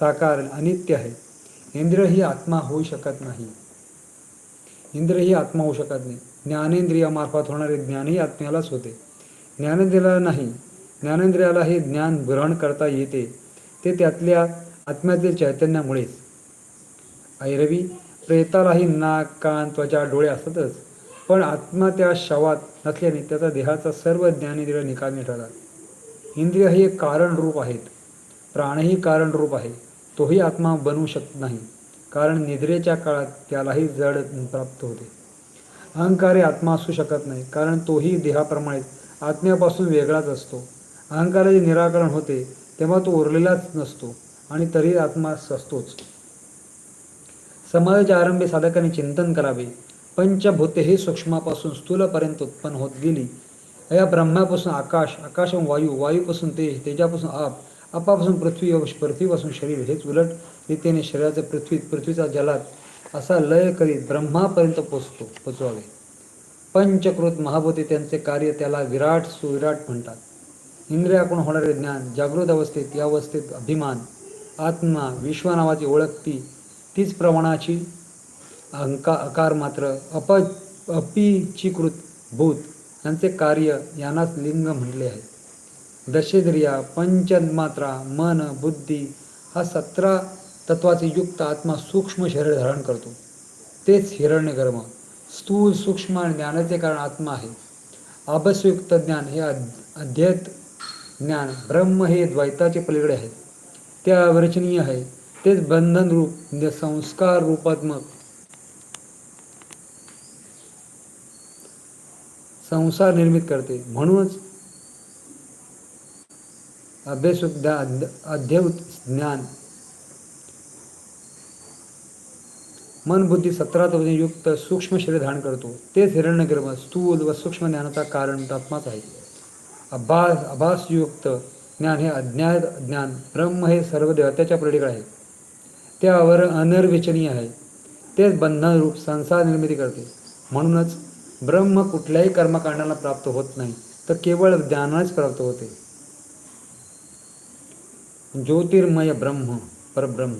साकार अनित्य आहे. इंद्र ही आत्मा होऊ शकत नाही. इंद्र ही आत्मा होऊ शकत नाही. ज्ञानेंद्रियामार्फत होणारे ज्ञानही आत्म्यालाच होते. ज्ञानेंद्रियाला नाही. ज्ञानेंद्रियाला हे ज्ञान ग्रहण करता येते. ते त्यातल्या आत्म्यातील चैतन्यामुळेच. ऐरवी प्रेतालाही नाक कान त्वचा डोळे असतातच. पण आत्मा त्या शवात नसल्याने त्याचा देहाचा सर्व ज्ञानेंद्रिय निकामी ठरतात इंद्रिय हे एक कारण रूप आहेत. प्राणही कारण रूप आहे. तोही आत्मा बनवू शकत नाही कारण निद्रेच्या काळात त्यालाही जड प्राप्त होते. अहंकार आत्मा असू शकत नाही कारण तोही देहाप्रमाणेच आत्म्यापासून वेगळाच असतो. अहंकाराचे निराकरण होते तेव्हा तो उरलेलाच नसतो आणि तरी आत्मा असतोच समाजाच्या आरंभी साधकाने चिंतन करावे. पंचभूते हे सूक्ष्मापासून स्थूलपर्यंत उत्पन्न होत गेली. या ब्रह्मापासून आकाश आकाशापासून वायू वायूपासून तेज तेजापासून आप आपापासून पृथ्वी व पृथ्वीपासून शरीर हेच उलट रीतीने शरीराचं पृथ्वीत पृथ्वीचा जलात असा लय करीत ब्रह्मापर्यंत पोचतो पोचवावे. पंचकृत महाभूते त्यांचे कार्य त्याला विराट सुविराट म्हणतात. इंद्रियाकडून होणारे ज्ञान जागृत अवस्थेत या अवस्थेत अभिमान आत्मा विश्व नावाची ओळख ती तीच प्रमाणाची अंका आकार मात्र अप अपीचीकृत भूत यांचे कार्य यांनाच लिंग म्हटले आहे. दशेंद्रिया पंचमात्रा मन बुद्धी हा सतरा तत्वाचे युक्त आत्मा सूक्ष्म शरीर धारण करतो. तेच हिरण्यगर्भ स्थूल सूक्ष्म आणि ज्ञानाचे कारण आत्मा आहे. आभसयुक्त ज्ञान हे अध्येत ज्ञान ब्रह्म हे द्वैताचे पलीकडे आहे. ते अवर्चनीय आहे. तेच बंधन रूप म्हणजे संस्कार रूपात्मक संसार निर्मित करते. म्हणूनच अभ्यासुद्धा अध्यवत ज्ञान. मन बुद्धी सतरा युक्त सूक्ष्म शरीर धारण करतो. तेच हिरण्यगर्भ स्थूल व सूक्ष्म ज्ञानाचा कारण आत्माच आहे. अभास अभासयुक्त ज्ञान हे अज्ञात ज्ञान. ब्रह्म हे सर्व देवत्याच्या पलीकडे आहे. त्यावर अनर्विचनीय आहे. तेच बंधनरूप संसार निर्मिती करते. म्हणूनच ब्रह्म कुठल्याही कर्मकांडाला प्राप्त होत नाही तर केवळ ज्ञानाच प्राप्त होते. ज्योतिर्मय ब्रह्म परब्रह्म.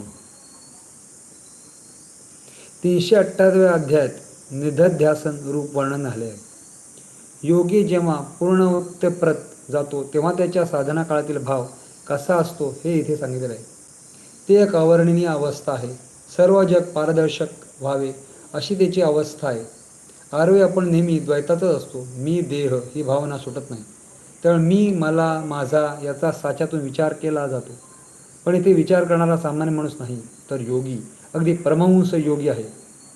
तीनशे अठ्ठाव्या अध्यायात निधध्यासन रूप वर्णन झाले आहे योगी जेव्हा पूर्णवृत्तप्रत जातो तेव्हा त्याच्या साधना काळातील भाव कसा असतो हे इथे सांगितलेलं आहे. ते एक अवर्णनीय अवस्था आहे. सर्व जग पारदर्शक व्हावे अशी त्याची अवस्था आहे. आरवे आपण नेहमी द्वैतातच असतो. मी देह ही भावना सुटत नाही. तर मी मला माझा याचा साच्यातून विचार केला जातो. पण इथे विचार करणारा सामान्य माणूस नाही तर योगी. अगदी परमहंस योगी आहे.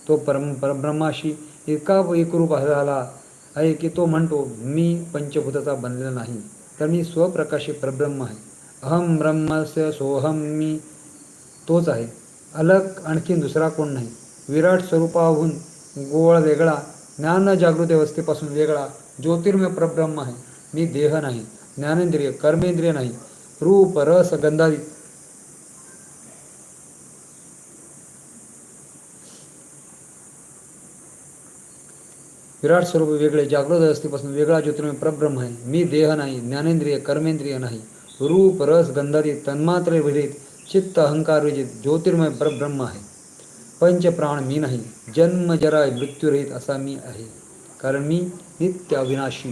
तो परम परब्रह्माशी इतका एकरूप झाला आहे की तो म्हणतो मी पंचभूताचा बनलेला नाही तर मी स्वप्रकाशी परब्रह्म आहे. अहम ब्रह्मस्य सोहम मी तोच आहे. अलग आणखी दुसरा कोण नाही. विराट स्वरूपाहून गोळ वेगळा ज्ञान जागृत अवस्थेपासून वेगळा ज्योतिर्मय परब्रह्म आहे. मी देह नाही ज्ञानेंद्रिय कर्मेंद्रिय नाही रूप रस गंधादी विराट स्वरूप वेगळे जागृत अवस्थेपासून वेगळा ज्योतिर्मय परब्रह्म आहे. मी देह नाही ज्ञानेंद्रिय कर्मेंद्रिय नाही. रूप रस गंधादी तन्मात्र विरहित चित्त अहंकार विजित ज्योतिर्मय परब्रह्म आहे. पंचप्राण मी नाही जन्म जरा मृत्यूरहित असा मी आहे. कारण मी नित्य अविनाशी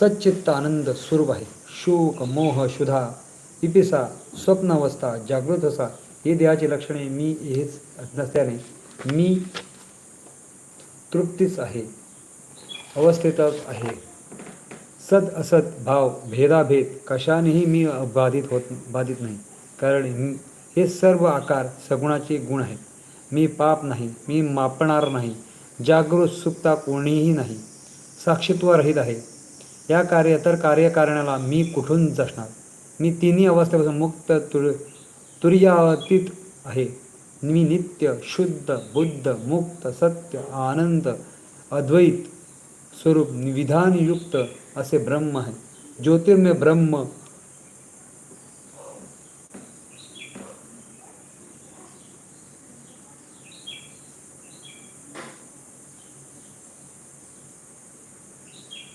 सच्चित्त आनंद स्वरूप आहे. शोक मोह शुधा पिपिसा स्वप्नावस्था जागृत असा ही देहाची लक्षणे मी हेच नसल्याने मी तृप्तीच आहे. अवस्थेतच आहे. सद असत भाव भेदाभेद कशानेही मी बाधित होत बाधित नाही. कारण हे सर्व आकार सगुणाचे गुण आहेत. मी पाप नाही मी मापणार नाही. जागृत सुप्ता कोणीही नाही. साक्षित्व रहित आहे. या कार्य तर कार्यकारणाला मी कुठून जसणार? मी तिन्ही अवस्थेपासून मुक्त तुर तुर्यातीत आहे. मी नित्य शुद्ध बुद्ध मुक्त सत्य आनंद अद्वैत स्वरूप विधानयुक्त असे ब्रह्म आहे ज्योतिर्मय ब्रह्म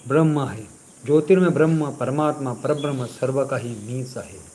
ब्रह्म आहे. ज्योतिर्मय ब्रह्म परमात्मा परब्रह्म सर्व काही मीच आहे.